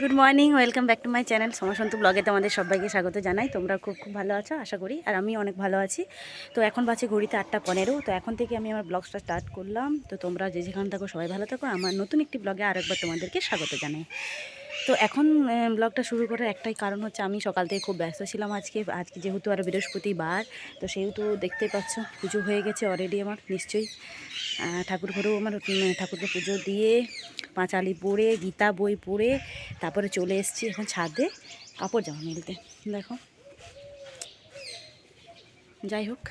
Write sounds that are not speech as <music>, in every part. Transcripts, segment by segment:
Good morning welcome back to my channel সমসন্ত ব্লগে তোমাদের সবাইকে স্বাগত জানাই। তোমরা খুব খুব ভালো আছো? আশা করি, আর আমি অনেক ভালো আছি। তো এখন বাজে ঘড়িতে আটটা পনেরো, তো এখন থেকে আমি আমার ব্লগটা স্টার্ট করলাম। তো তোমরা যে যেখানে থাকো সবাই ভালো থাকো। আমার নতুন একটি ব্লগে আরেকবার তোমাদেরকে স্বাগত জানাই। তো এখন ব্লগটা শুরু করার একটাই কারণ হচ্ছে আমি সকাল থেকে খুব ব্যস্ত ছিলাম আজকে। আজকে যেহেতু আর বৃহস্পতিবার, তো সেহেতু দেখতেই পাচ্ছ পুজো হয়ে গেছে অলরেডি আমার, নিশ্চয়ই। ঠাকুর ঘরেও আমার ঠাকুরকে পুজো দিয়ে পাঁচালি পরে, গীতা বই পড়ে তারপরে চলে এসেছি এখন ছাদে কাপড় জামা মেলতে, দেখো। যাই হোক,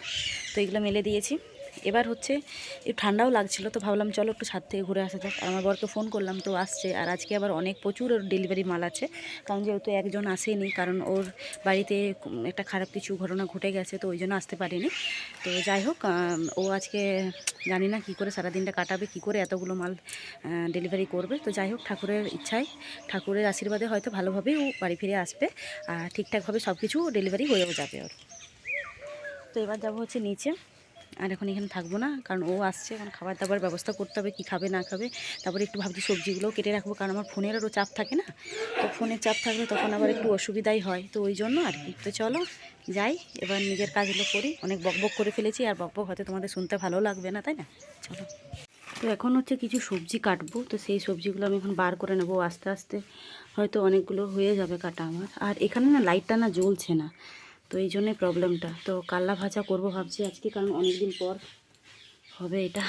তো এগুলো মেলে দিয়েছি। এবার হচ্ছে ঠান্ডাও লাগছিল, তো ভাবলাম চলো একটু ছাদ থেকে ঘুরে আসা যাক। আমার বরকে ফোন করলাম, তো আসছে। আর আজকে আবার অনেক প্রচুর ওর ডেলিভারি মাল আছে। কারণ যেহেতু একজন আসেনি, কারণ ওর বাড়িতে একটা খারাপ কিছু ঘটনা ঘটে গেছে, তো ওই জন্য আসতে পারেনি। তো যাই হোক ও আজকে জানি না কী করে সারাদিনটা কাটাবে, কী করে এতগুলো মাল ডেলিভারি করবে। তো যাই হোক, ঠাকুরের ইচ্ছায়, ঠাকুরের আশীর্বাদে হয়তো ভালোভাবেই ও বাড়ি ফিরে আসবে। আর ঠিকঠাকভাবে সব কিছু ডেলিভারি হয়েও যাবে ওর। তো এবার যাব হচ্ছে নিচে। আর এখন এখানে থাকব না, কারণ ও আসছে, এখন খাবার দাবার ব্যবস্থা করতে হবে, কী খাবে, না খাবে। তারপরে একটু ভাবছি সবজিগুলোও কেটে রাখব, কারণ আমার ফোনের আরও চাপ থাকে না। তো ফোনের চাপ থাকলে তখন আবার একটু অসুবিধাই হয়, তো ওই জন্য আর কি। তো চলো, যাই, এবার নিজের কাজগুলো করি। অনেক বকবক করে ফেলেছি, আর বকবক হয়তো তোমাদের শুনতে ভালো লাগবে না, তাই না? চলো। তো এখন হচ্ছে কিছু সবজি কাটবো, তো সেই সবজিগুলো আমি এখন বার করে নেব আস্তে আস্তে। হয়তো অনেকগুলো হয়ে যাবে কাটা আমার। আর এখানে না লাইটটা না জ্বলছে না। তো এই জন্যই প্রবলেমটা। তো কাল্লা ভাজা করব ভাবছি আজকে, কারণ অনেক দিন পর হবে এটা।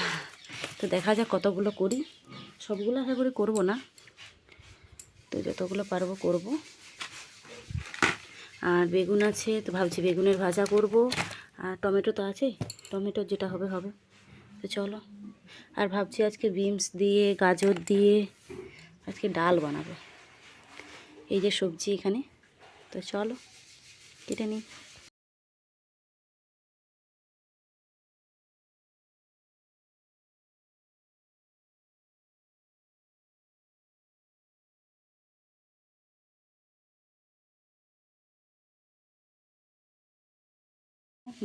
তো দেখা যাক কতগুলো করি। সবগুলো আশা করি করব না। তো যতগুলো পারব করব। আর বেগুন আছে, তো ভাবছি বেগুনের ভাজা করব। আর টমেটো তো আছে, টমেটো যেটা হবে হবে। তো চলো। আর ভাবছি আজকে বিনস দিয়ে, গাজর দিয়ে আজকে ডাল বানাবো। এই যে সবজি এখানে। তো চলো। কেটে নিই।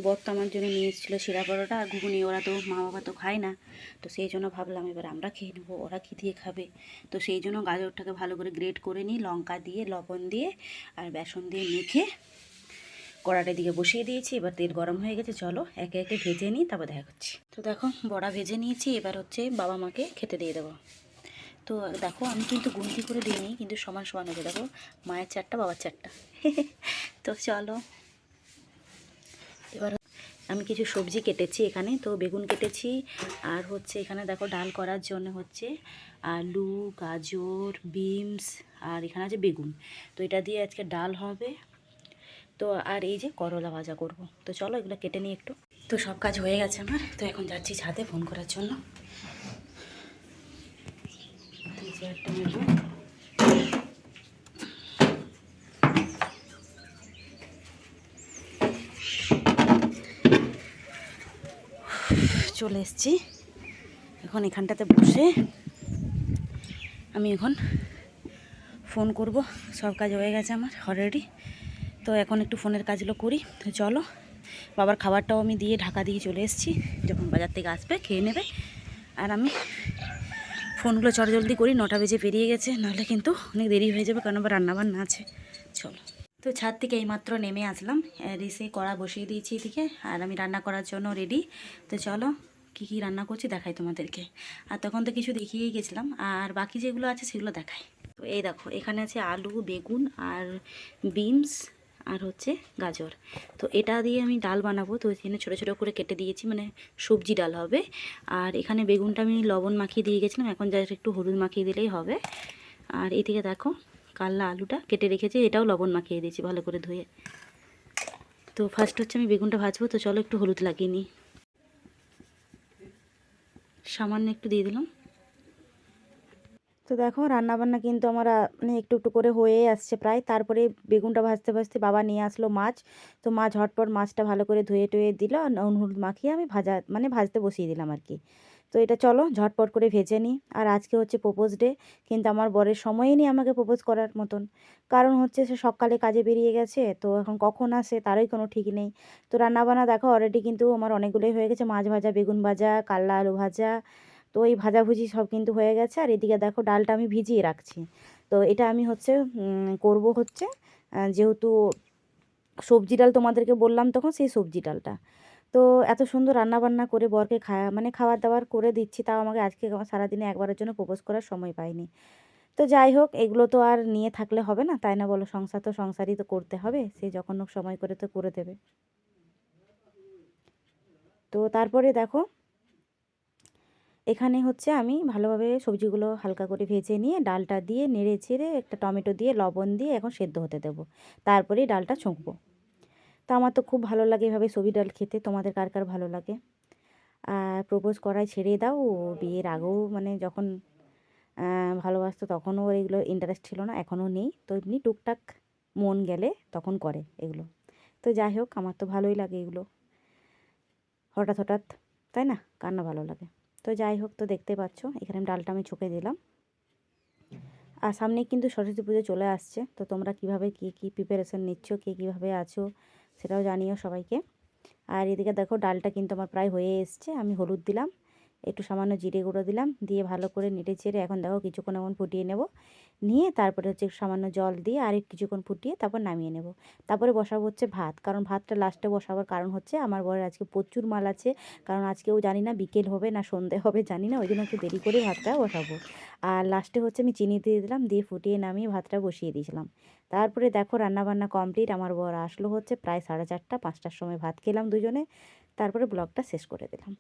বর তো আমার জন্য নিয়ে এসেছিল শিরা পরোটা, আর ঘুগনি। ওরা তো মা বাবা তো খায় না। তো সেই জন্য ভাবলাম এবার আমরা খেয়ে নেব, ওরা কী দিয়ে খাবে? তো সেই জন্য গাজরটাকে ভালো করে গ্রেট করে নিই, লঙ্কা দিয়ে, লবণ দিয়ে, আর বেসন দিয়ে মেখে কড়াটার দিকে বসিয়ে দিয়েছি, এবার তেল গরম হয়ে গেছে, চলো একে একে ভেজে নিই, তারপর দেখা করছি। তো দেখো, বড়া ভেজে নিয়েছি, এবার হচ্ছে বাবা মাকে খেতে দিয়ে দেবো। তো দেখো, আমি কিন্তু গুনতি করে দিইনি, কিন্তু সমান সমান হয়েছে, দেখো, মায়ের চারটা, বাবার চারটা। <laughs> তো চলো। এবার আমি কিছু সবজি কেটেছি এখানে, তো বেগুন কেটেছি, আর হচ্ছে এখানে দেখো, ডাল করার জন্য হচ্ছে আলু, গাজর, বিনস, আর এখানে আছে বেগুন। তো এটা দিয়ে আজকে ডাল হবে। তো আর এই যে করলা ভাজা করব। তো চলো এগুলো কেটে নিই একটু। তো সব কাজ হয়ে গেছে আমার। তো এখন যাচ্ছি ছাদে ফোন করার জন্য। চলে এসেছি। এখন এখানটাতে বসে আমি এখন ফোন করব। সব কাজ হয়ে গেছে আমার অলরেডি তো এখন একটু ফোনের কাজগুলো করি। তো চলো, বাবার খাবারটাও আমি দিয়ে ঢাকা দিয়ে চলে এসেছি। যখন বাজার থেকে আসবে, খেয়ে নেবে। আর আমি ফোনগুলো চটজলদি করি, নটা বেজে পেরিয়ে গেছে, নাহলে কিন্তু অনেক দেরি হয়ে যাবে, কারণ আবার রান্নাবান্না আছে। চলো। তো ছাদ থেকে এইমাত্র নেমে আসলাম রিসে কড়া বসিয়ে দিয়েছি এদিকে, আর আমি রান্না করার জন্য রেডি তো চলো, কী কী রান্না করছি দেখাই তোমাদেরকে। আর তখন তো কিছু দেখিয়েই গেছিলাম, আর বাকি যেগুলো আছে সেগুলো দেখাই। তো এই দেখো, এখানে আছে আলু, বেগুন, আর বিনস আর হচ্ছে গাজর। তো এটা দিয়ে আমি ডাল বানাবো। তো এখানে ছোটো ছোটো করে কেটে দিয়েছি মানে সবজি ডাল হবে। আর এখানে বেগুনটা আমি লবণ মাখিয়ে দিয়ে গেছিলাম, এখন জাস্ট একটু হলুদ মাখিয়ে দিলেই হবে। আর এদিকে দেখো কাল্লা আলুটা কেটে রেখেছি, এটাও লবণ মাখিয়ে দিয়েছি ভালো করে ধুয়ে। তো ফার্স্ট হচ্ছে আমি বেগুনটা ভাজবো, তো চলো একটু হলুদ লাগিয়ে নিই। সামান্য একটু দিয়ে দিলাম। তো দেখো, রান্নাবান্না কিন্তু আমার মানে একটু একটু করে হয়ে আসছে প্রায়। তারপরে বেগুনটা ভাজতে ভাজতে বাবা নিয়ে আসলো মাছ। তো মাছ হটপট মাছটা ভালো করে ধুয়ে টুয়ে দিল নুন হলুদ মাখিয়ে আমি ভাজা মানে ভাজতে বসিয়ে দিলাম আর কি। তো এটা চলো, ঝটপট করে ভেজে নিই। আর আজকে হচ্ছে প্রোপোজ ডে, কিন্তু আমার বরের সময়ই নেই আমাকে প্রোপোজ করার মতন। কারণ হচ্ছে সে সকালে কাজে বেরিয়ে গেছে, তো এখন কখন আসে তারই কোনো ঠিক নেই। তো রান্নাবান্না দেখো অলরেডি কিন্তু আমার অনেকগুলোই হয়ে গেছে। মাছ ভাজা, বেগুন ভাজা, কাল্লা, আলু ভাজা তো এই ভাজাভুজি সব কিন্তু হয়ে গেছে। আর এদিকে দেখো ডালটা আমি ভিজিয়ে রাখছি। তো এটা আমি হচ্ছে করব হচ্ছে যেহেতু সবজি ডাল তোমাদেরকে বললাম তখন সেই সবজি ডালটা। তো এত সুন্দর রান্না বান্না করে বরকে খাওয়া মানে খাবার দাবার করে দিচ্ছি, তাও আমাকে আজকে সারাদিনে একবারের জন্য প্রপোজ করার সময় পাইনি। তো যাই হোক, এগুলো তো আর নিয়ে থাকলে হবে না, তাই না বলো? সংসার তো সংসারই তো করতে হবে, সে যখন হোক সময় করে তো করে দেবে। তো তারপরে দেখো এখানে হচ্ছে আমি ভালোভাবে সবজিগুলো হালকা করে ভেজে নিয়ে ডালটা দিয়ে নেড়ে চেড়ে একটা টমেটো দিয়ে, লবণ দিয়ে এখন সেদ্ধ হতে দেবো। তারপরেই ডালটা ছুঁকবো। তো আমার তো খুব ভালো লাগে এভাবে সবজি ডাল খেতে। তোমাদের কার কার ভালো লাগে? আর প্রপোজ করায় ছেড়ে দাও। বিয়ের আগেও মানে যখন ভালোবাসতো তখনও ওর এগুলো ইন্টারেস্ট ছিল না, এখনও নেই। তো এমনি টুকটাক মন গেলে তখন করে এগুলো। তো যাই হোক, আমার তো ভালোই লাগে এগুলো। হঠাৎ হঠাৎ, তাই না? কার না ভালো লাগে? তো যাই হোক, তো দেখতে পাচ্ছ, এখানে ডালটা আমি ছুঁকে দিলাম। আর সামনে কিন্তু সরস্বতী পুজো চলে আসছে, তো তোমরা কীভাবে কি কি প্রিপারেশন নিচ্ছ, কে কীভাবে আছো, সেটাও জানিও সবাইকে। আর এদিকে দেখো, ডালটা কিন্তু আমার প্রায় হয়ে এসছে, আমি হলুদ দিলাম। একটু সামান্য জিরে গুঁড়ো দিলাম, দিয়ে ভালো করে নেড়ে চেড়ে এখন দেখো কিছুক্ষণ এমন ফুটিয়ে নেব। নিয়ে তারপরে হচ্ছে সামান্য জল দিয়ে আর কিছুক্ষণ ফুটিয়ে তারপর নামিয়ে নেব। তারপরে বসাবো হচ্ছে ভাত, কারণ ভাতটা লাস্টে বসাবার কারণ হচ্ছে আমার বরের আজকে প্রচুর মাল আছে, কারণ আজকেও জানি না বিকেল হবে না সন্ধে হবে, জানি না ওই জন্য একটু দেরি করে ভাতটা বসাবো। আর লাস্টে হচ্ছে আমি চিনি দিয়ে দিলাম, দিয়ে ফুটিয়ে নামিয়ে ভাতটা বসিয়ে দিয়েছিলাম। তারপরে দেখো রান্নাবান্না কমপ্লিট আমার বর আসলো হচ্ছে প্রায় সাড়ে চারটা, পাঁচটার সময় ভাত খেলাম দুজনে, তারপরে ব্লগটা শেষ করে দিলাম।